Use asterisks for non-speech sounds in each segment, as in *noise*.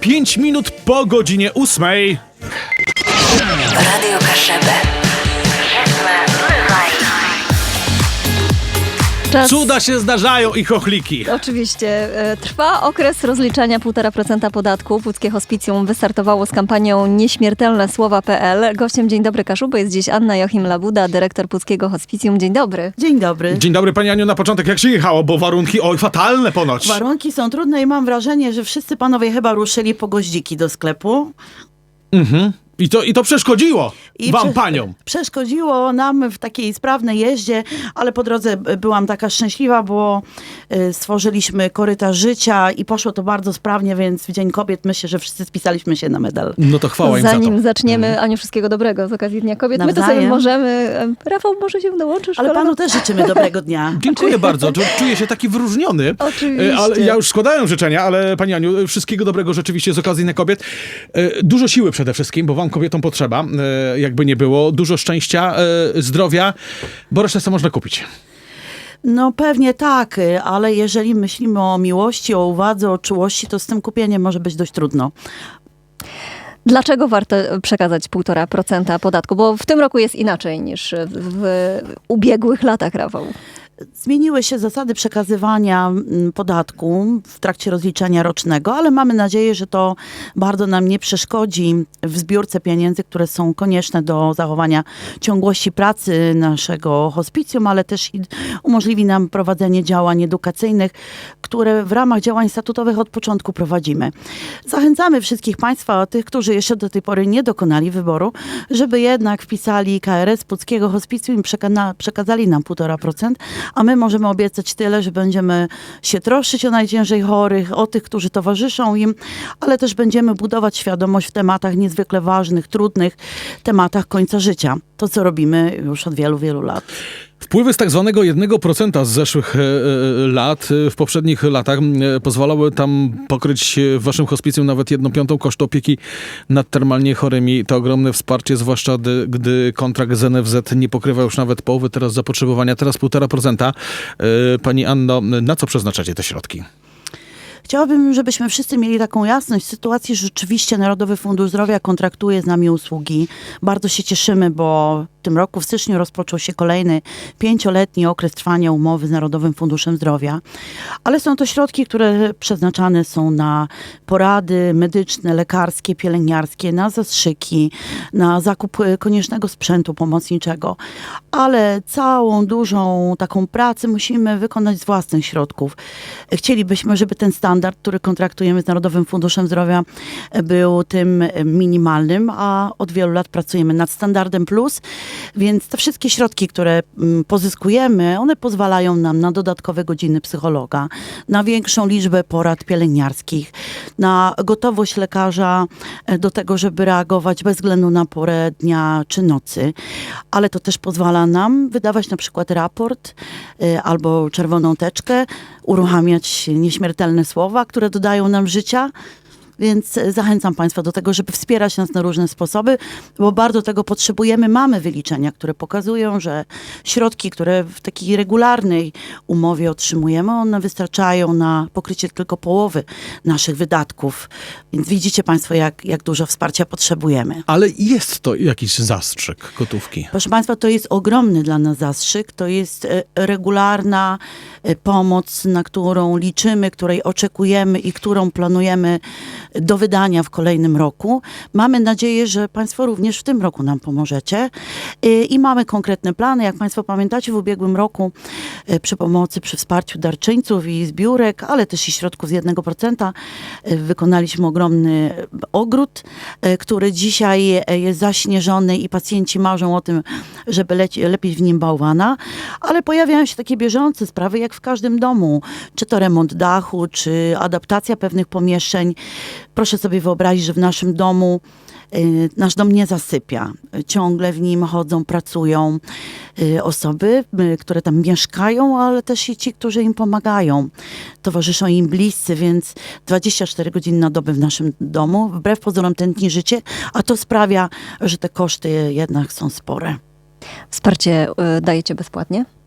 5 minut po godzinie 8. Radio Kaszebę. Czas, Cuda się zdarzają i chochliki. Oczywiście. E, Trwa okres rozliczania 1,5% podatku. Puckie Hospicjum wystartowało z kampanią Nieśmiertelne Słowa.pl. Gościem Dzień Dobry Kaszuby jest dziś Anna Joachim-Labuda, dyrektor Puckiego Hospicjum. Dzień dobry. Dzień dobry. Dzień dobry Pani Aniu, na początek jak się jechało, bo warunki, oj, fatalne ponoć. Warunki są trudne i mam wrażenie, że wszyscy panowie chyba ruszyli po goździki do sklepu. Mhm. I to, I to przeszkodziło I wam, prze- paniom. Przeszkodziło nam w takiej sprawnej jeździe, ale po drodze byłam taka szczęśliwa, bo y, stworzyliśmy korytarz życia i poszło to bardzo sprawnie, więc w Dzień Kobiet myślę, że wszyscy spisaliśmy się na medal. No to chwała im za Zanim to. zaczniemy, Aniu, wszystkiego dobrego z okazji Dnia Kobiet. My to sobie Nawzajem. możemy... e, Rafał, może się dołączysz? Ale kolego? panu też życzymy dobrego dnia. *laughs* Dziękuję bardzo, czu- czuję się taki wyróżniony. Oczywiście. E, Ale ja już składałem życzenia, ale Pani Aniu, wszystkiego dobrego rzeczywiście z okazji na kobiet. E, Dużo siły przede wszystkim, bo wam kobietom potrzeba, e, jakby nie było. Dużo szczęścia, e, zdrowia, bo resztę sobie można kupić. No pewnie tak, y, ale jeżeli myślimy o miłości, o uwadze, o czułości, to z tym kupieniem może być dość trudno. Dlaczego warto przekazać 1,5% podatku? Bo w tym roku jest inaczej niż w, w ubiegłych latach, Rafał. Zmieniły się zasady przekazywania podatku w trakcie rozliczenia rocznego, ale mamy nadzieję, że to bardzo nam nie przeszkodzi w zbiórce pieniędzy, które są konieczne do zachowania ciągłości pracy naszego hospicjum, ale też umożliwi nam prowadzenie działań edukacyjnych, które w ramach działań statutowych od początku prowadzimy. Zachęcamy wszystkich Państwa, tych, którzy jeszcze do tej pory nie dokonali wyboru, żeby jednak wpisali KRS Puckiego Hospicjum i przekazali nam 1,5%, a my możemy obiecać tyle, że będziemy się troszczyć o najciężej chorych, o tych, którzy towarzyszą im, ale też będziemy budować świadomość w tematach niezwykle ważnych, trudnych, tematach końca życia. To, co robimy już od wielu, wielu lat. Wpływy z tak zwanego 1% z zeszłych e, e, lat, e, w poprzednich latach, pozwalały tam pokryć w waszym hospicjum nawet jedną piątą kosztu opieki nad termalnie chorymi. To ogromne wsparcie, zwłaszcza gdy, gdy kontrakt z NFZ nie pokrywa już nawet połowy teraz zapotrzebowania, teraz 1,5%. E, Pani Anno, na co przeznaczacie te środki? Chciałabym, żebyśmy wszyscy mieli taką jasność w sytuacji, że rzeczywiście Narodowy Fundusz Zdrowia kontraktuje z nami usługi. Bardzo się cieszymy, bo tym roku w styczniu rozpoczął się kolejny pięcioletni okres trwania umowy z Narodowym Funduszem Zdrowia. Ale są to środki, które przeznaczane są na porady medyczne, lekarskie, pielęgniarskie, na zastrzyki, na zakup e, koniecznego sprzętu pomocniczego. Ale całą dużą taką pracę musimy wykonać z własnych środków. Chcielibyśmy, żeby ten standard, który kontraktujemy z Narodowym Funduszem Zdrowia, e, był tym e, minimalnym, a od wielu lat pracujemy nad standardem plus, więc te wszystkie środki, które mm, pozyskujemy, one pozwalają nam na dodatkowe godziny psychologa, na większą liczbę porad pielęgniarskich, na gotowość lekarza e, do tego, żeby reagować bez względu na porę dnia czy nocy, ale to też pozwala nam wydawać na przykład raport e, albo czerwoną teczkę, uruchamiać nieśmiertelne słowa, które dodają nam życia. Więc zachęcam Państwa do tego, żeby wspierać nas na różne sposoby, bo bardzo tego potrzebujemy. Mamy wyliczenia, które pokazują, że środki, które w takiej regularnej umowie otrzymujemy, one wystarczają na pokrycie tylko połowy naszych wydatków. Więc widzicie Państwo, jak, jak dużo wsparcia potrzebujemy. Ale jest to jakiś zastrzyk gotówki. Proszę Państwa, to jest ogromny dla nas zastrzyk. To jest e, regularna e, pomoc, na którą liczymy, której oczekujemy i którą planujemy do wydania w kolejnym roku. Mamy nadzieję, że Państwo również w tym roku nam pomożecie E, i mamy konkretne plany. Jak Państwo pamiętacie, w ubiegłym roku e, przy pomocy, przy wsparciu darczyńców i zbiórek, ale też i środków z 1% e, wykonaliśmy ogromny ogród, który dzisiaj jest zaśnieżony i pacjenci marzą o tym, żeby lepiej w nim bałwana, ale pojawiają się takie bieżące sprawy, jak w każdym domu, czy to remont dachu, czy adaptacja pewnych pomieszczeń. Proszę sobie wyobrazić, że w naszym domu y, nasz dom nie zasypia. Ciągle w nim chodzą, pracują y, osoby, y, które tam mieszkają, ale też i ci, którzy im pomagają. Towarzyszą im bliscy, więc 24 godziny na dobę w naszym domu. Wbrew pozorom tętni życie, a to sprawia, że te koszty jednak są spore. Wsparcie dajecie bezpłatnie?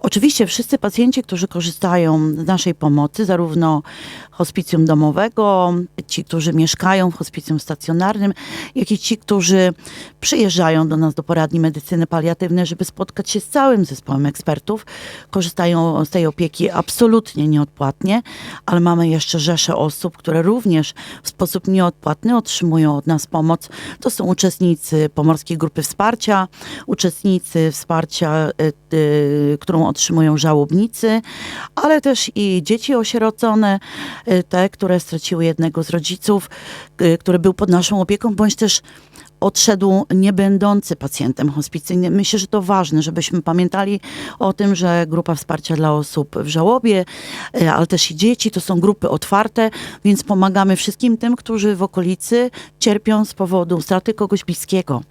Oczywiście wszyscy pacjenci, którzy korzystają z naszej pomocy, zarówno hospicjum domowego, ci, którzy mieszkają w hospicjum stacjonarnym, jak i ci, którzy przyjeżdżają do nas do poradni medycyny paliatywnej, żeby spotkać się z całym zespołem ekspertów, korzystają z tej opieki absolutnie nieodpłatnie, ale mamy jeszcze rzesze osób, które również w sposób nieodpłatny otrzymują od nas pomoc. To są uczestnicy Pomorskiej Grupy Wsparcia, uczestnicy wsparcia, y, y, którą otrzymują żałobnicy, ale też i dzieci osierocone, y, te, które straciły jednego z rodziców, y, który był pod naszą opieką, bądź też odszedł nie będący pacjentem hospicyjnym. Myślę, że to ważne, żebyśmy pamiętali o tym, że grupa wsparcia dla osób w żałobie, y, ale też i dzieci, to są grupy otwarte, więc pomagamy wszystkim tym, którzy w okolicy cierpią z powodu straty kogoś bliskiego.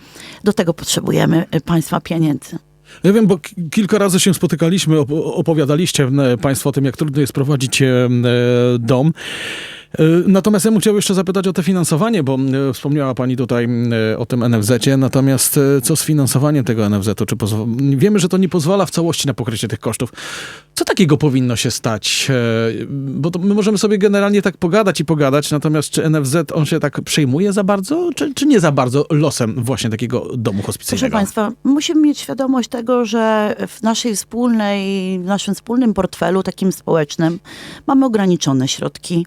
Do tego potrzebujemy państwa pieniędzy. Ja wiem, bo ki- kilka razy się spotykaliśmy, op- opowiadaliście e, Państwo o tym, jak trudno jest prowadzić e, e, dom. E, Natomiast ja bym chciał jeszcze zapytać o to finansowanie, bo e, wspomniała Pani tutaj e, o tym NFZ-cie. Natomiast co z finansowaniem tego NFZ-u? Czy Wiemy, że to nie pozwala w całości na pokrycie tych kosztów. Co takiego powinno się stać? Bo my możemy sobie generalnie tak pogadać i pogadać, natomiast czy NFZ on się tak przejmuje za bardzo, czy, czy nie za bardzo losem właśnie takiego domu Proszę hospicyjnego? Państwa, musimy mieć świadomość tego, że w naszej wspólnej, w naszym wspólnym portfelu, takim społecznym, mamy ograniczone środki.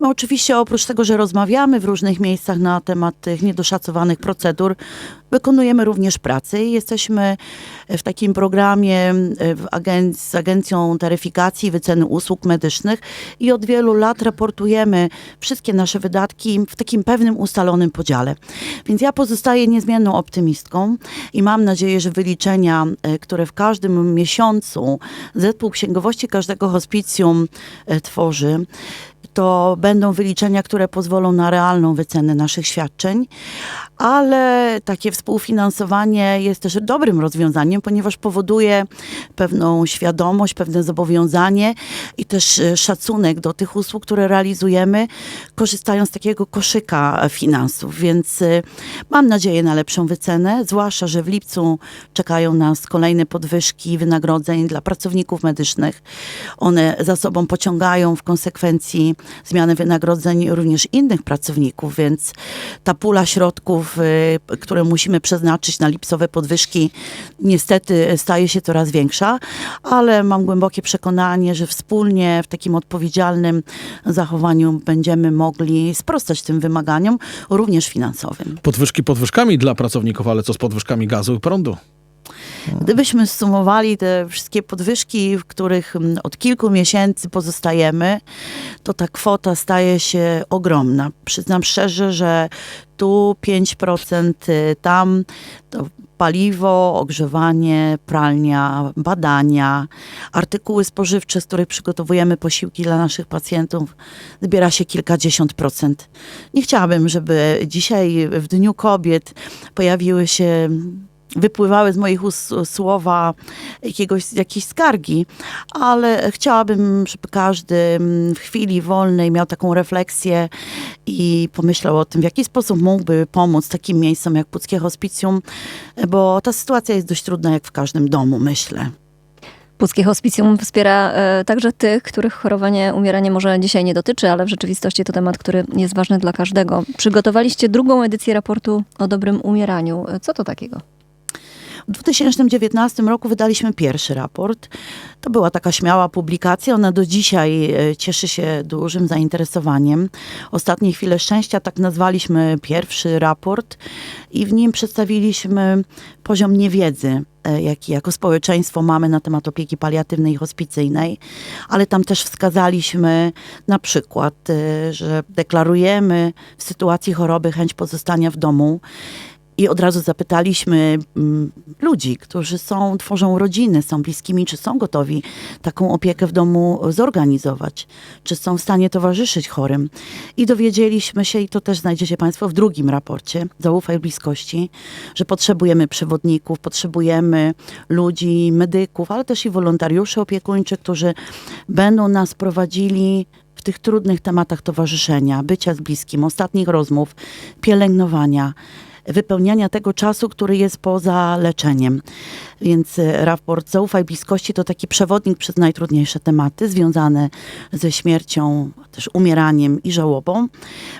My oczywiście oprócz tego, że rozmawiamy w różnych miejscach na temat tych niedoszacowanych procedur, wykonujemy również pracę i jesteśmy w takim programie e, w agen- z Agencją Taryfikacji i Wyceny Usług Medycznych i od wielu lat raportujemy wszystkie nasze wydatki w takim pewnym ustalonym podziale. Więc ja pozostaję niezmienną optymistką i mam nadzieję, że wyliczenia, e, które w każdym miesiącu zespół księgowości każdego hospicjum e, tworzy, to będą wyliczenia, które pozwolą na realną wycenę naszych świadczeń, ale takie współfinansowanie jest też dobrym rozwiązaniem, ponieważ powoduje pewną świadomość, pewne zobowiązanie i też e, szacunek do tych usług, które realizujemy, korzystając z takiego koszyka finansów. Więc e, mam nadzieję na lepszą wycenę, zwłaszcza, że w lipcu czekają nas kolejne podwyżki wynagrodzeń dla pracowników medycznych. One za sobą pociągają w konsekwencji zmiany wynagrodzeń również innych pracowników, więc ta pula środków, y, które musimy przeznaczyć na lipcowe podwyżki, niestety staje się coraz większa, ale mam głębokie przekonanie, że wspólnie w takim odpowiedzialnym zachowaniu będziemy mogli sprostać tym wymaganiom, również finansowym. Podwyżki podwyżkami dla pracowników, ale co z podwyżkami gazu i prądu? Gdybyśmy zsumowali te wszystkie podwyżki, w których mm, od kilku miesięcy pozostajemy, to ta kwota staje się ogromna. Przyznam szczerze, że tu 5%, y, tam to paliwo, ogrzewanie, pralnia, badania, artykuły spożywcze, z których przygotowujemy posiłki dla naszych pacjentów, zbiera się kilkadziesiąt procent. Nie chciałabym, żeby dzisiaj w Dniu Kobiet pojawiły się wypływały z moich ust słowa jakiegoś, jakiejś skargi, ale chciałabym, żeby każdy mm, w chwili wolnej miał taką refleksję i pomyślał o tym, w jaki sposób mógłby pomóc takim miejscom jak Puckie Hospicjum, bo ta sytuacja jest dość trudna jak w każdym domu, myślę. Puckie Hospicjum wspiera e, także tych, których chorowanie, umieranie może dzisiaj nie dotyczy, ale w rzeczywistości to temat, który jest ważny dla każdego. Przygotowaliście drugą edycję raportu o dobrym umieraniu. E, Co to takiego? W 2019 roku wydaliśmy pierwszy raport. To była taka śmiała publikacja. Ona do dzisiaj e, cieszy się dużym zainteresowaniem. Ostatnie chwile szczęścia tak nazwaliśmy pierwszy raport i w nim przedstawiliśmy poziom niewiedzy e, jaki jako społeczeństwo mamy na temat opieki paliatywnej i hospicyjnej, ale tam też wskazaliśmy na przykład, e, że deklarujemy w sytuacji choroby chęć pozostania w domu i od razu zapytaliśmy mm, ludzi, którzy są, tworzą rodziny, są bliskimi, czy są gotowi taką opiekę w domu zorganizować, czy są w stanie towarzyszyć chorym. I dowiedzieliśmy się, i to też znajdziecie Państwo w drugim raporcie, Zaufaj bliskości, że potrzebujemy przewodników, potrzebujemy ludzi, medyków, ale też i wolontariuszy opiekuńczych, którzy będą nas prowadzili w tych trudnych tematach towarzyszenia, bycia z bliskim, ostatnich rozmów, pielęgnowania wypełniania tego czasu, który jest poza leczeniem. Więc e, raport Zaufaj Bliskości to taki przewodnik przez najtrudniejsze tematy związane ze śmiercią, też umieraniem i żałobą.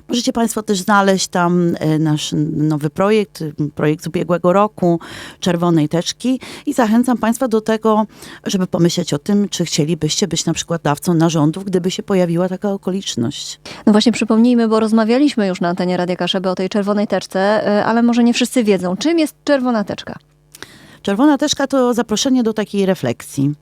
Możecie Państwo też znaleźć tam e, nasz nowy projekt, projekt z ubiegłego roku, Czerwonej Teczki i zachęcam Państwa do tego, żeby pomyśleć o tym, czy chcielibyście być na przykład dawcą narządów, gdyby się pojawiła taka okoliczność. No właśnie przypomnijmy, bo rozmawialiśmy już na antenie Radia Kaszeby o tej czerwonej teczce, y, ale może nie wszyscy wiedzą, czym jest czerwona teczka. Czerwona teczka to zaproszenie do takiej refleksji.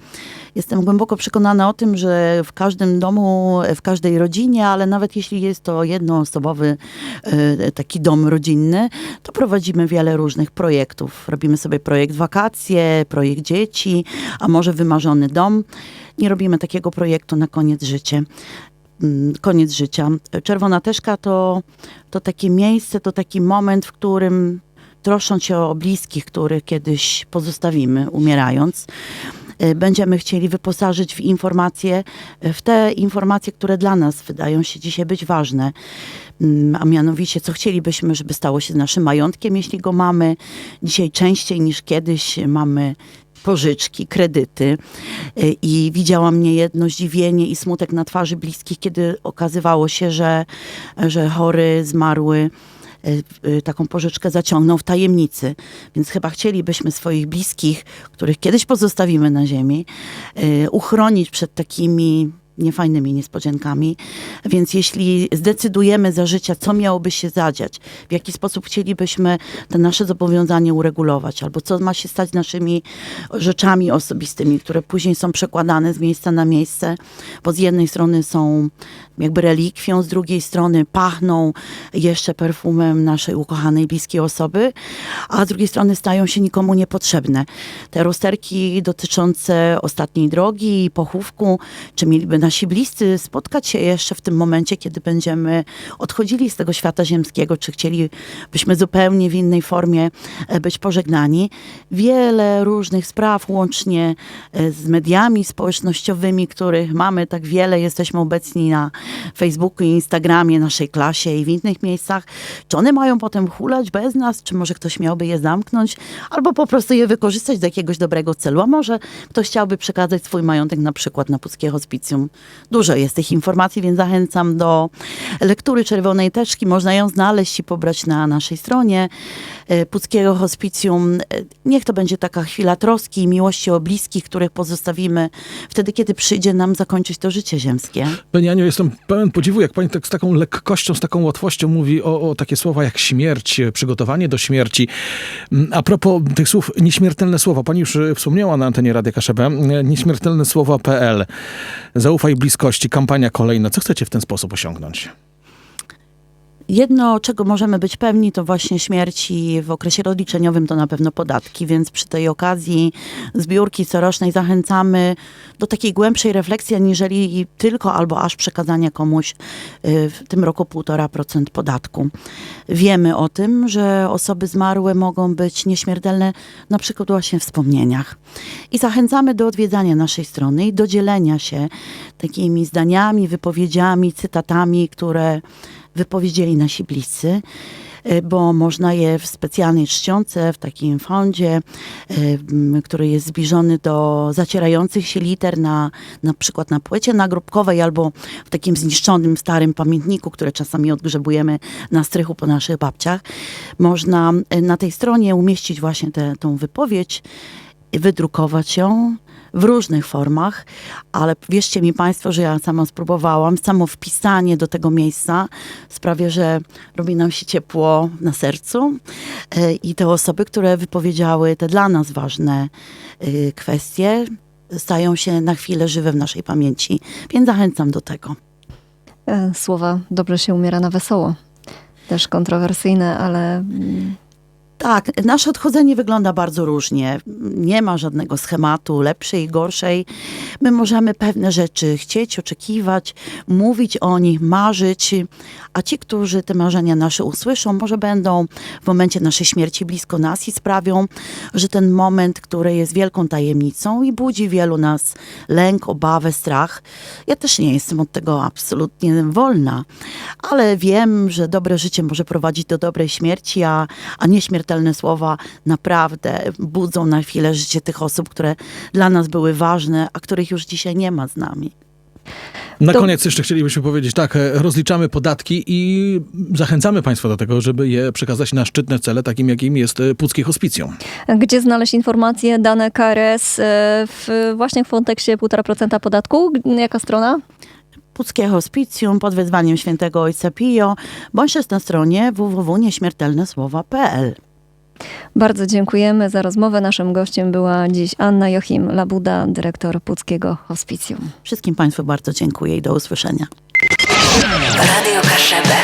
Jestem głęboko przekonana o tym, że w każdym domu, w każdej rodzinie, ale nawet jeśli jest to jednoosobowy e, taki dom rodzinny, to prowadzimy wiele różnych projektów. Robimy sobie projekt wakacje, projekt dzieci, a może wymarzony dom. Nie robimy takiego projektu na koniec życia. Mm, Koniec życia. Czerwona teczka to, to takie miejsce, to taki moment, w którym trosząc się o bliskich, których kiedyś pozostawimy, umierając, y, będziemy chcieli wyposażyć w informacje, y, w te informacje, które dla nas wydają się dzisiaj być ważne. Mm, A mianowicie, co chcielibyśmy, żeby stało się naszym majątkiem, jeśli go mamy. Dzisiaj częściej niż kiedyś mamy pożyczki, kredyty Y, i widziałam niejedno zdziwienie i smutek na twarzy bliskich, kiedy okazywało się, że, że chory, zmarły taką pożyczkę zaciągnął w tajemnicy. Więc chyba chcielibyśmy swoich bliskich, których kiedyś pozostawimy na ziemi, y, uchronić przed takimi niefajnymi niespodziankami. Więc jeśli zdecydujemy za życia, co miałoby się zadziać, w jaki sposób chcielibyśmy te nasze zobowiązania uregulować, albo co ma się stać naszymi rzeczami osobistymi, które później są przekładane z miejsca na miejsce, bo z jednej strony są jakby relikwią, z drugiej strony pachną jeszcze perfumem naszej ukochanej, bliskiej osoby, a z drugiej strony stają się nikomu niepotrzebne. Te rozterki dotyczące ostatniej drogi pochówku, czy mieliby nasi bliscy spotkać się jeszcze w tym momencie, kiedy będziemy odchodzili z tego świata ziemskiego, czy chcielibyśmy zupełnie w innej formie e, być pożegnani. Wiele różnych spraw, łącznie e, z mediami społecznościowymi, których mamy tak wiele, jesteśmy obecni na Facebooku i Instagramie, naszej klasie i w innych miejscach. Czy one mają potem hulać bez nas, czy może ktoś miałby je zamknąć, albo po prostu je wykorzystać do jakiegoś dobrego celu, a może ktoś chciałby przekazać swój majątek na przykład na Puckie Hospicjum. Dużo jest tych informacji, więc zachęcam do lektury Czerwonej Teczki. Można ją znaleźć i pobrać na naszej stronie e, Puckiego Hospicjum. E, Niech to będzie taka chwila troski i miłości o bliskich, których pozostawimy wtedy, kiedy przyjdzie nam zakończyć to życie ziemskie. Pani Aniu, jestem pełen podziwu, jak pani tak z taką lekkością, z taką łatwością mówi o, o takie słowa jak śmierć, przygotowanie do śmierci. Mm, A propos tych słów, nieśmiertelne słowa. Pani już e, wspomniała na antenie Radia Kaszebę. E, Nieśmiertelne słowa.pl. Zaufaj bliskości, kampania kolejna. Co chcecie w ten sposób osiągnąć? Jedno, czego możemy być pewni, to właśnie śmierci w okresie rozliczeniowym to na pewno podatki, więc przy tej okazji zbiórki corocznej zachęcamy do takiej głębszej refleksji, aniżeli tylko albo aż przekazania komuś y, w tym roku 1,5% podatku. Wiemy o tym, że osoby zmarłe mogą być nieśmiertelne na przykład właśnie w wspomnieniach. I zachęcamy do odwiedzania naszej strony i do dzielenia się takimi zdaniami, wypowiedziami, cytatami, które wypowiedzieli nasi bliscy, y, bo można je w specjalnej czcionce, w takim fondzie, m, który jest zbliżony do zacierających się liter na, na przykład na płycie nagrobkowej albo w takim zniszczonym starym pamiętniku, które czasami odgrzebujemy na strychu po naszych babciach. Można y, na tej stronie umieścić właśnie tę wypowiedź, wydrukować ją w różnych formach, ale wierzcie mi Państwo, że ja sama spróbowałam, samo wpisanie do tego miejsca sprawia, że robi nam się ciepło na sercu E, i te osoby, które wypowiedziały te dla nas ważne y, kwestie, stają się na chwilę żywe w naszej pamięci, więc zachęcam do tego. E, Słowa dobrze się umiera na wesoło. Też kontrowersyjne, ale mm, Tak, nasze odchodzenie wygląda bardzo różnie. Nie ma żadnego schematu lepszej i gorszej. My możemy pewne rzeczy chcieć, oczekiwać, mówić o nich, marzyć, a ci, którzy te marzenia nasze usłyszą, może będą w momencie naszej śmierci blisko nas i sprawią, że ten moment, który jest wielką tajemnicą i budzi wielu nas lęk, obawę, strach. Ja też nie jestem od tego absolutnie wolna, ale wiem, że dobre życie może prowadzić do dobrej śmierci, a, a nieśmiertelność Nieśmiertelne słowa naprawdę budzą na chwilę życie tych osób, które dla nas były ważne, a których już dzisiaj nie ma z nami. Na To- koniec jeszcze chcielibyśmy powiedzieć tak, e, rozliczamy podatki i zachęcamy Państwa do tego, żeby je przekazać na szczytne cele, takim jakim jest e, Puckie Hospicjum. Gdzie znaleźć informacje, dane KRS e, w, właśnie w kontekście 1,5% podatku? Jaka strona? Puckie Hospicjum pod wezwaniem świętego Ojca Pio, bądź też na stronie www.nieśmiertelnesłowa.pl. Bardzo dziękujemy za rozmowę. Naszym gościem była dziś Anna Joachim Labuda, dyrektor Puckiego Hospicjum. Wszystkim Państwu bardzo dziękuję i do usłyszenia. Radio Kaszebę.